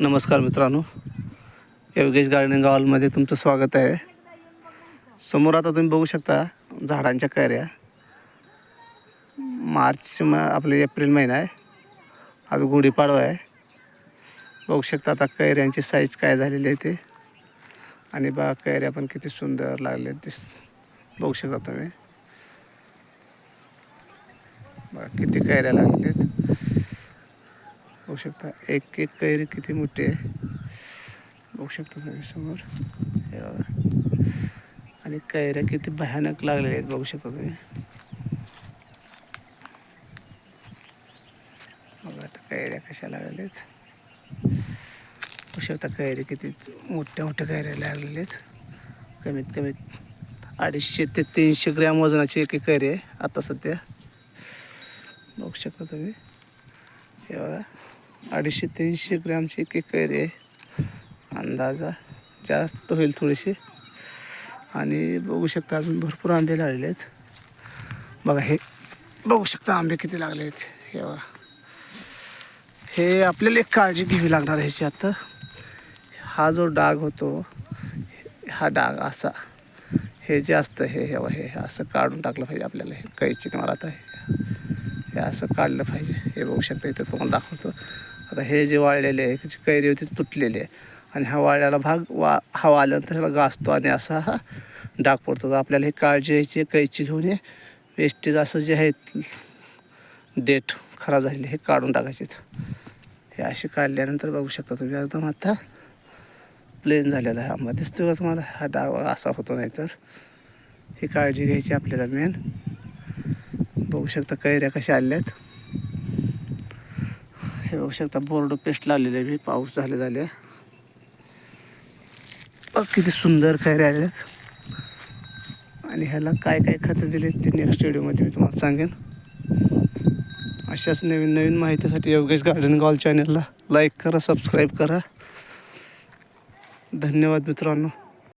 नमस्कार मित्रांनो. योगेश गार्डनिंग हॉलमध्ये तुमचं स्वागत आहे. समोर आता तुम्ही बघू शकता झाडांच्या कैऱ्या. मार्च म आपले एप्रिल महिना आहे. आज गुढीपाडवा आहे. बघू शकता आता कैऱ्यांची साईज काय झालेली आहे ते. आणि बा कैऱ्या पण किती सुंदर लागले दिस बघू शकता तुम्ही. बघा किती कैऱ्या लागलेल्या आहेत शकता. एक एक कैरी किती मोठी आहे. बघू शकता तुम्ही समोर. हे बघा. आणि कैऱ्या किती भयानक लागलेल्या आहेत बघू शकता तुम्ही. बघा आता कैऱ्या कशा लागलेल्या आहेत. बघू शकता कैरी किती मोठ्या मोठ्या कैऱ्या लागलेल्या आहेत. कमीत कमी अडीचशे ते तीनशे ग्रॅम वजनाची एक एक कैरी आहे. आता सध्या बघू शकता तुम्ही. हे बघा. अडीचशे तीनशे ग्रॅमची एक कैरी आहे. अंदाजा जास्त होईल थोडीशी. आणि बघू शकता अजून भरपूर आंबे लागलेले आहेत. बघा हे बघू शकता आंबे किती लागले आहेत. हे बघा. हे आपल्याला एक काळजी घ्यावी लागणार ह्याची आता. हा जो डाग होतो हा डाग असा. हे जे असतं हे हे हे असं काढून टाकलं पाहिजे आपल्याला. हे कैची मला आता हे हे असं काढलं पाहिजे. हे बघू शकता इथं तुम्हाला दाखवतो. आता हे जे वाळलेले आहे त्याची कैरी होती तुटलेली आहे. आणि हा वाळल्याला भाग वा हवा आल्यानंतर ह्याला गाजतो आणि असा हा डाग पडतो. तर आपल्याला ही काळजी घ्यायची कैची घेऊन हे वेस्टेज असं जे आहे देठ खराब झालेले हे काढून टाकायचे हे असे काढल्यानंतर बघू शकता तुम्ही एकदम आता प्लेन झालेला आहे. आंबा दिसतो का तुम्हाला? हा डाग असा होतो नाही तर ही काळजी घ्यायची आपल्याला मेन बघू शकता कैऱ्या कशा आल्या आहेत हे बघू शकता बोर्ड पेस्ट लावलेले आहे मी पाऊस झाले झाले बघ किती सुंदर कैऱ्या आल्यात आणि ह्याला काय काय खतं दिले ते नेक्स्ट व्हिडिओमध्ये मी तुम्हाला सांगेन. अशाच नवीन नवीन माहितीसाठी योगेश गार्डन गॉल चॅनलला लाईक करा सबस्क्राईब करा. धन्यवाद मित्रांनो.